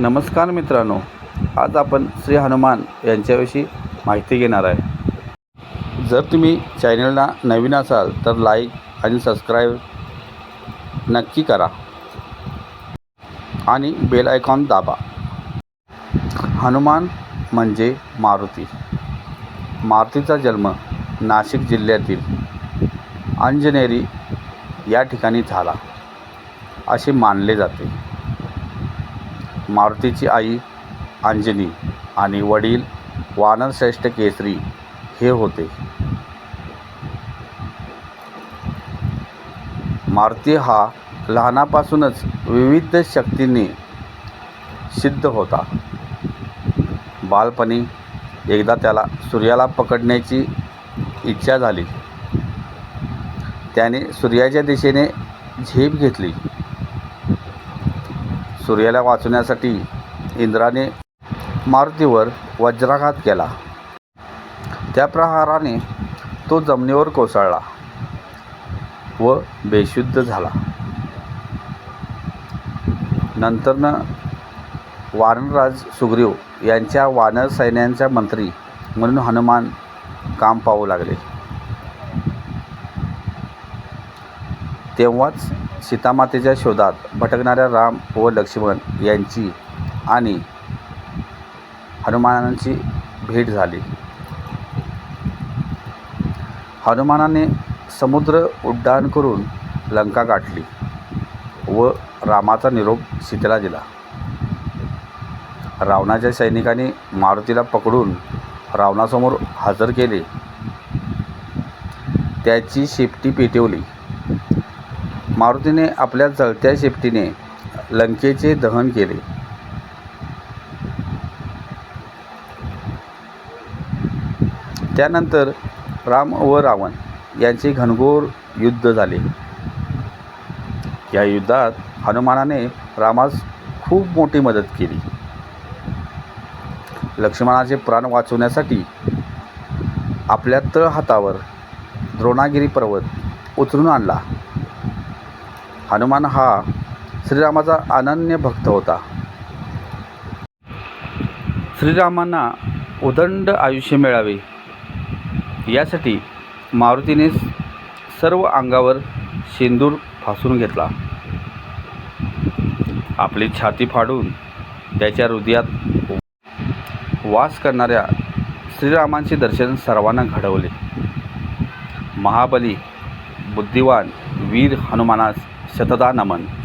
नमस्कार मित्रांनो आज आपण श्री हनुमान यांच्याविषयी माहिती घेणार आहे. जर तुम्ही चॅनलला नवीन असाल तर लाईक आणि सबस्क्राईब नक्की करा. आणि बेल आयकॉन दाबा. हनुमान म्हणजे मारुती. मारुतीचा जन्म नाशिक जिल्ह्यातील अंजनेरी या ठिकाणी झाला. असे मानले जाते. मारुतीची आई अंजनी आणि वडील वानरश्रेष्ठ केसरी हे होते. मारुती हा लहानापासूनच विविध शक्तींनी सिद्ध होता. बालपणी एकदा त्याला सूर्याला पकडण्याची इच्छा झाली. त्याने सूर्याच्या दिशेने झेप घेतली. सूर्याला वाचवण्यासाठी इंद्राने मारुतीवर वज्राघात केला. त्या प्रहाराने तो जमिनीवर कोसळला व बेशुद्ध झाला. नंतरनं वानरराज सुग्रीव यांच्या वानर सैन्यांच्या मंत्री म्हणून हनुमान काम पाहू लागले. तेव्हाच सीतामातेच्या शोधात भटकणाऱ्या राम व लक्ष्मण यांची आणि हनुमानांची भेट झाली. हनुमानाने समुद्र उड्डाण करून लंका गाठली व रामाचा निरोप सीतेला दिला. रावणाच्या सैनिकांनी मारुतीला पकडून रावणासमोर हजर केले. त्याची शेपटी पेटवली. मारुतीने आपल्या जळत्या शेपटीने लंकेचे दहन केले. त्यानंतर राम व रावण यांचे घनघोर युद्ध झाले. या युद्धात हनुमानाने रामास खूप मोठी मदत केली. लक्ष्मणाचे प्राण वाचवण्यासाठी आपल्या तळ हातावर द्रोणागिरी पर्वत उचलून आणला. हनुमान हा श्रीरामाचा अनन्य भक्त होता. श्रीरामांना उदंड आयुष्य मिळावे. यासाठी मारुतीने सर्व अंगावर शेंदूर फासून घेतला. आपली छाती फाडून त्याच्या हृदयात वास करणाऱ्या श्रीरामांचे दर्शन सर्वांना घडवले. महाबली बुद्धिवान वीर हनुमानास शतदा नमन.